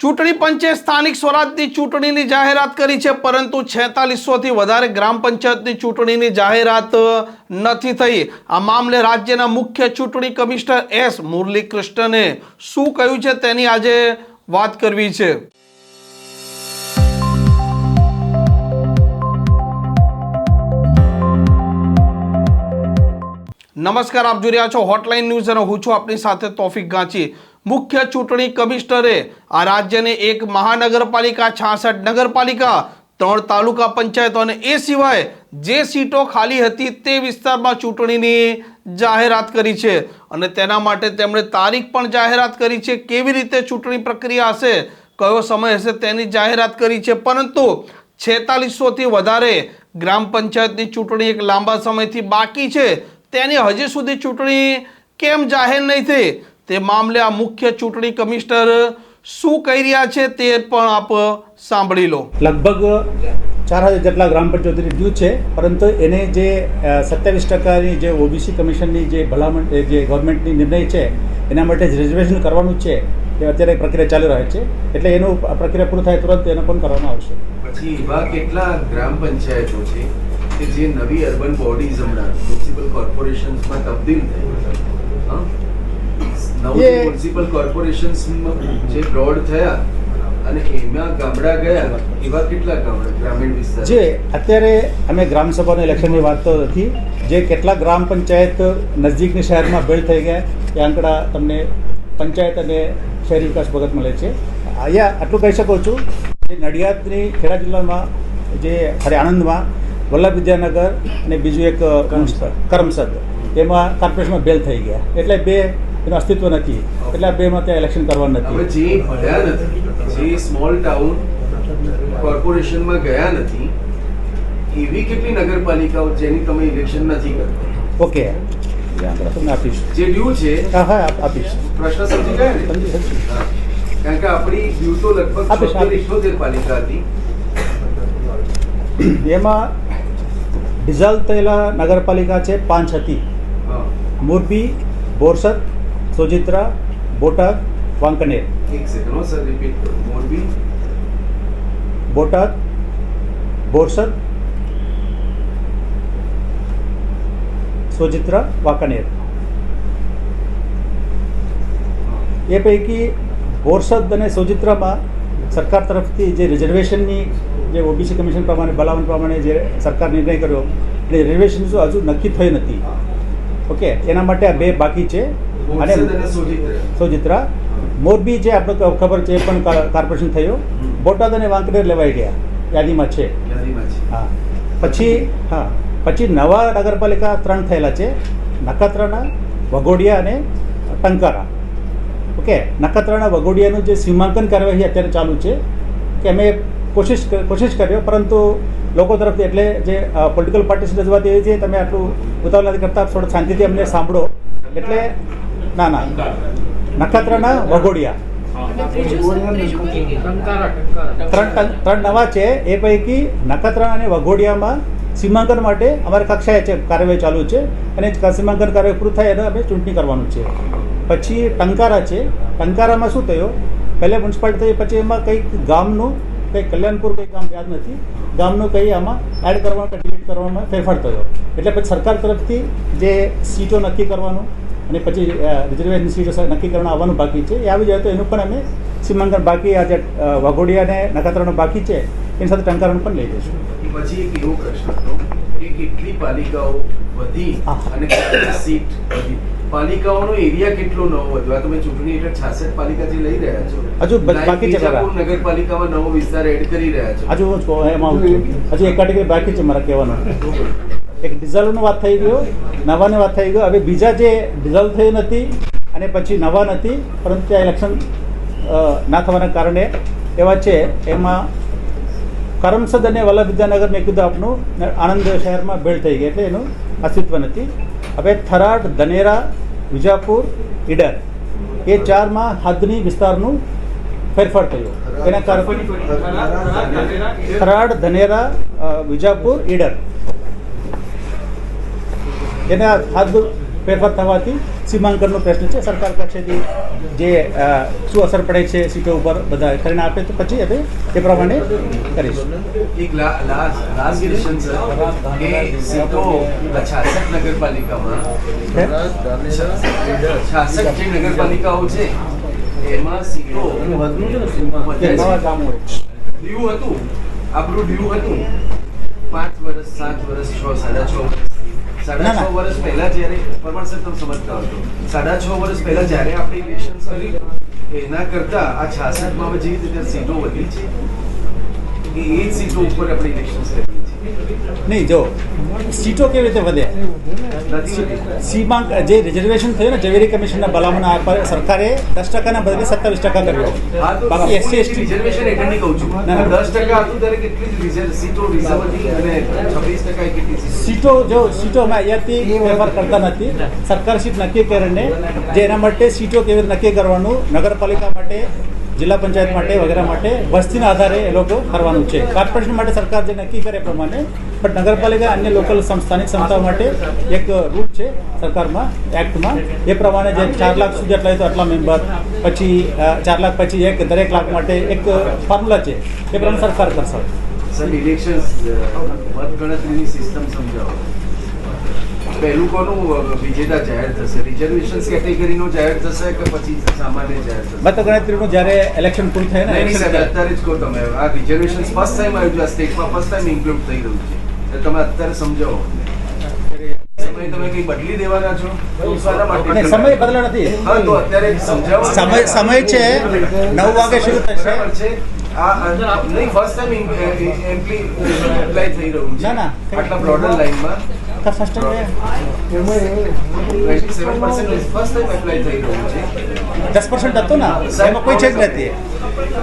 ચૂંટણી પંચે સ્થાનિક સ્વરાજની ચૂંટણીની જાહેરાત કરી છે, પરંતુ છેતાલીસોથી વધારે ગ્રામ પંચાયતની ચૂંટણીની જાહેરાત નથી થઈ. આ મામલે રાજ્યના મુખ્ય ચૂંટણી કમિશનર એસ મુરલીકૃષ્ણને શું કહ્યું છે તેની આજે વાત કરવી છે. નમસ્કાર, આપ જોઈ રહ્યા છો હોટલાઇન ન્યૂઝ અને હું છું આપની સાથે તોફિક ગાંચી. મુખ્ય ચૂંટણી કમિશનરે આ રાજ્યને એક મહાનગરપાલિકા, છાસઠ નગરપાલિકા, ત્રણ તાલુકા પંચાયતો અને એ સિવાય જે સીટો ખાલી હતી તે વિસ્તારમાં ચૂંટણીની જાહેરાત કરી છે. અને તેના માટે તેમણે તારીખ પણ જાહેરાત કરી છે કેવી રીતે ચૂંટણી પ્રક્રિયા હશે, કયો સમય હશે તેની જાહેરાત કરી છે. પરંતુ છેતાલીસોથી વધારે ગ્રામ પંચાયતની ચૂંટણી એક લાંબા સમયથી બાકી છે. તેની હજી સુધી ચૂંટણી કેમ જાહેર નહીં થઈ? તે મામલે આ મુખ્ય ચૂંટણી કમિશનર શું કહી રહ્યા છે તે પણ આપ સાંભળી લો લગભગ ચાર હજાર જેટલા ગ્રામ પંચાયતની ડ્યુ છે પરંતુ એને જે સત્યાવીસ ટકાની જે ઓબીસી કમિશનની જે ભલામણ એ જે ગવર્મેન્ટની નિર્ણય છે એના માટે જ રિઝર્વેશન કરવાનું છે એ અત્યારે પ્રક્રિયા ચાલી રહે છે એટલે એનું પ્રક્રિયા પૂરું થાય તુરંત એને પણ કરવામાં આવશે પછી એવા કેટલા ગ્રામ પંચાયતો છે કે જે નવી અર્બન બોડીઝ હમણાં મ્યુનિસિપલ કોર્પોરેશન્સમાં તબદીલ થઈ? નવ મ્યુનિસિપલ કોર્પોરેશન્સમાં જે બ્રોડ થયા અને એમાં ગામડા ગયા એવા કેટલા ગામડા ગ્રામીણ વિસ્તાર? જે અત્યારે અમે ગ્રામ સભાના ઇલેક્શનની વાત તો નથી. જે કેટલા ગ્રામ પંચાયત નજીકની શહેરમાં બિલ્ડ થઈ ગયા એ આંકડા તમને પંચાયત અને શહેરી વિકાસ ભગત મળે છે. અહીંયા આટલું કહી શકું છું કે નડિયાદની ખેડા જિલ્લામાં જે અરે આણંદમાં વલ્લભ વિદ્યાનગર અને બીજું એક કરમસદ. એમાં કોર્પોરેશનમાં બેલ થઈ ગયા. એટલે બે એનું અસ્તિત્વ નથી એટલે આ બેમાં ત્યાં ઇલેક્શન કરવાનું હવે નથી જે ભર્યા નથી જે સ્મોલ ટાઉન કોર્પોરેશનમાં ગયા નથી એવી કેટલી નગરપાલિકાઓ જેની તમે ઇલેક્શન નથી કરતા ઓકે એ આંકડા તમને આપીશ જે ડ્યુ છે હા હા આપ- આપીશ પ્રશ્ન સમજી ગયા ને સમજી સમજી હા. કારણ કે આપણી ડ્યુ તો લગભગ આપીશ, છોતેર આપીશ. ઇઠ્ઠોતેર પાલિકા હતી એમાં ડિઝોલ્વ થયેલા નગરપાલિકા છે પાંચ હતી હા. મોરબી બોરસદ સોજિત્રા બોટાદ વાંકનેર. એક સેકન્ડ સર રિપીટ કરો. મોરબી? બોટાદ બોરસદ સોજિત્રા વાંકનેર. એ પૈકી બોરસદ અને સોજિત્રામાં સરકાર તરફથી જે રિઝર્વેશનની જે ઓબીસી કમિશન પ્રમાણે ભલામણ પ્રમાણે જે સરકાર નિર્ણય કર્યો એટલે રિઝર્વેશન હજુ નક્કી થઈ નથી. ઓકે? એના માટે આ બે બાકી છે. અને સોજિત્રા. મોરબી જે આપણે ખબર છે એ પણ કોર્પોરેશન થયું. બોટાદ અને વાંકનેર લેવાઈ ગયા. યાદીમાં છે. હા. પછી હા. પછી નવા નગરપાલિકા ત્રણ થયેલા છે. નખત્રાણા વઘોડિયા અને ટંકારા. ઓકે. નખત્રાણા વઘોડિયાનું જે સીમાંકન કાર્યવાહી અત્યારે ચાલુ છે કે અમે કોશિશ કોશિશ કર્યો પરંતુ લોકો તરફથી એટલે જે પોલિટિકલ પાર્ટીસ રજૂઆત એવી છે તમે આટલું ઉતાવળ નથી કરતા થોડું શાંતિથી અમને સાંભળો. એટલે ના ના. નખત્રાણા વઘોડિયા. ત્રણ ત્રણ નવા છે. એ પૈકી નખત્રાણા અને વઘોડિયામાં સીમાંકન માટે અમારે કક્ષાએ છે કાર્યવાહી ચાલુ છે. અને સીમાંકન કાર્યવાહી પૂરું થાય એને અમે ચૂંટણી કરવાનું છે. પછી ટંકારા છે. ટંકારામાં શું થયું? પહેલે મ્યુનિસિપાલિટી થઈ પછી એમાં કંઈક ગામનું કંઈક કલ્યાણપુર કંઈક ગામ યાદ નથી. ગામનું કંઈ આમાં એડ કરવામાં કે ડિલીટ કરવામાં ફેરફાર થયો. એટલે પછી સરકાર તરફથી જે સીટો નક્કી કરવાનું અને પછી રિઝર્વેશન સીટો નક્કી કરવાનું આવવાનું બાકી છે. એ આવી જાય તો એનું પણ અમે સીમાંકન બાકી આજે જે વાઘોડિયા અને નખત્રાનું બાકી છે એની સાથે ટંકારણ પણ લઈ જઈશું. પછી એક એવો પ્રશ્ન હતો કે કેટલી પાલિકાઓ વધી. અને કેટલી સીટ વધી? પાલિકાઓનો એરિયા કેટલો નવો વધ્યો? આ તમે ચૂંટણી હેઠળ છાસઠ પાલિકા જે લઈ રહ્યા છો. હજુ બાકી છે નગરપાલિકામાં નવો વિસ્તાર એડ કરી રહ્યા છો. હજુ એમાં હજુ એક કેટેગરી બાકી છે મારા કહેવાનું. એક ડિઝલનું વાત થઈ ગયો નવાની વાત થઈ ગયો. હવે બીજા જે ડિઝલ થયું નથી અને પછી નવા નથી પરંતુ ત્યાં ઇલેક્શન ના થવાના કારણે એવા છે. એમાં કરમસદ અને વલ્લભ વિદ્યાનગર મેં કીધું આપનું આણંદ શહેરમાં ભેળ થઈ ગઈ એટલે એનું અસ્તિત્વ નથી. હવે થરાદ ધનેરા વિજાપુર ઈડર એ ચારમાં હદની વિસ્તારનું ફેરફાર થયો. એના કારણે થરાડ ધનેરા વિજાપુર ઈડર. એના હાથ ફેરફાર થવાથી સીમાંકનનો પ્રશ્ન છે. સરકાર કક્ષેથી જે શું અસર પડે છે સીટો ઉપર બધા કરીને આપે તો પછી હવે એ પ્રમાણે કરીશું. એક લાસ્ટ લાસ્ટ ક્વેશ્ચન સર કે સીટો છાસઠ નગરપાલિકામાં છાસઠ જે નગરપાલિકાઓ છે એમાં સીટો હોય. ડ્યુ હતું આપણું ડ્યુ હતું. પાંચ વર્ષ સાત વર્ષ છ સાડા છ વર્ષ. સાડા. છ વર્ષ પહેલા જ્યારે પરમાર સર તમે સમજતા હતો સાડા છ વર્ષ પહેલા જ્યારે આપણે ઇલેક્શન કરી, એના કરતા આ છાસઠમાં જે રીતે સીટો વધી છે, એ સીટો ઉપર આપણે ઇલેક્શન નહીં જો સીટો કેવી રીતે વધે? સીમાંક જે રિઝર્વેશન થયું ને ઝવેરી કમિશનના ભલામણ પર સરકારે દસ ટકાના બદલે સત્તાવીસ ટકા કર્યો. બાકી એસસી એસટી રિઝર્વેશન એટલે નહીં કહું છું. દસ ટકા હતું ત્યારે કેટલી સીટો રિઝર્વ હતી અને છવ્વીસ ટકા કેટલી સીટો? સીટો જો સીટો અમે અહીંયાથી વ્યવહાર કરતા નથી. સરકાર સીટ નક્કી કરીને જે એના માટે સીટો કેવી રીતે નક્કી કરવાનું નગરપાલિકા માટે જિલ્લા પંચાયત માટે, વગેરે માટે વસ્તીના આધારે એ લોકો કરવાનું છે. કોર્પોરેશન માટે સરકાર જે નક્કી કરે પ્રમાણે પણ નગરપાલિકા અન્ય લોકલ સ્થાનિક સંસ્થાઓ માટે એક રૂટ છે સરકારમાં, એક્ટમાં. એ પ્રમાણે જે ચાર લાખ સુધી આટલા તો આટલા મેમ્બર પછી ચાર લાખ પછી એક, દરેક લાખ માટે એક ફોર્મ્યુલા છે. એ પ્રમાણે સરકાર કરશે. સર ઇલેક્શન મતગણતરીની સિસ્ટમ સમજાવો. પહેલું કોનું વિજેતા જાહેર થશે? રિઝર્વેશન કેટેગરીનો જાહેર થશે કે પછી સામાન્ય જાહેર થશે? મતગણતરીનું જ્યારે ઇલેક્શન પૂરું થાય ને નહીં, ત્યારે- અત્યારે જ કહો તમે આ રિઝર્વેશન ફર્સ્ટ ટાઈમ આવ્યું છે આ સ્ટેટમાં ફર્સ્ટ ટાઈમ ઇન્ક્લુડ થઈ રહ્યું છે. એટલે તમે અત્યારે સમજાવો. સમય તમે કઈ બદલી દેવાના છો? માટે સમય નથી. હા તો અત્યારે સમજાવો. સમય સમય છે. નવ વાગે શરૂ થશે. નહીં ફર્સ્ટ ટાઈમ થઈ રહ્યું છે. ના, ના. આટલા બ્રોડર લાઈનમાં first time 27% first time apply થઈ રહ્યું છે દસ પર્સન્ટ હતો ને? એમાં કોઈ ચેન્જ નથી.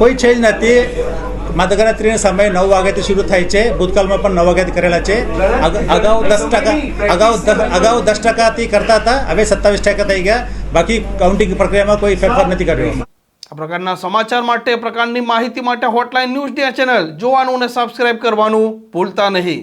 કોઈ ચેન્જ નથી. સમય નવ વાગ્યાથી શરૂ થાય છે. ભૂતકાળમાં પણ નવ વાગ્યાથી કરેલા છે. અગાઉ દસ ટકા, અગાઉ અગાઉ દસ ટકાથી કરતા હતા. હવે સત્તાવીસ ટકા થઈ ગયા. બાકી કાઉન્ટિંગ પ્રક્રિયામાં કોઈ ફેરફાર નથી કર્યો. આ પ્રકારના સમાચાર માટે, પ્રકારની માહિતી માટે હોટલાઇન ન્યૂઝ ડે ચેનલ જોવાનું અને સબસ્ક્રાઇબ કરવાનું ભૂલતા નહીં.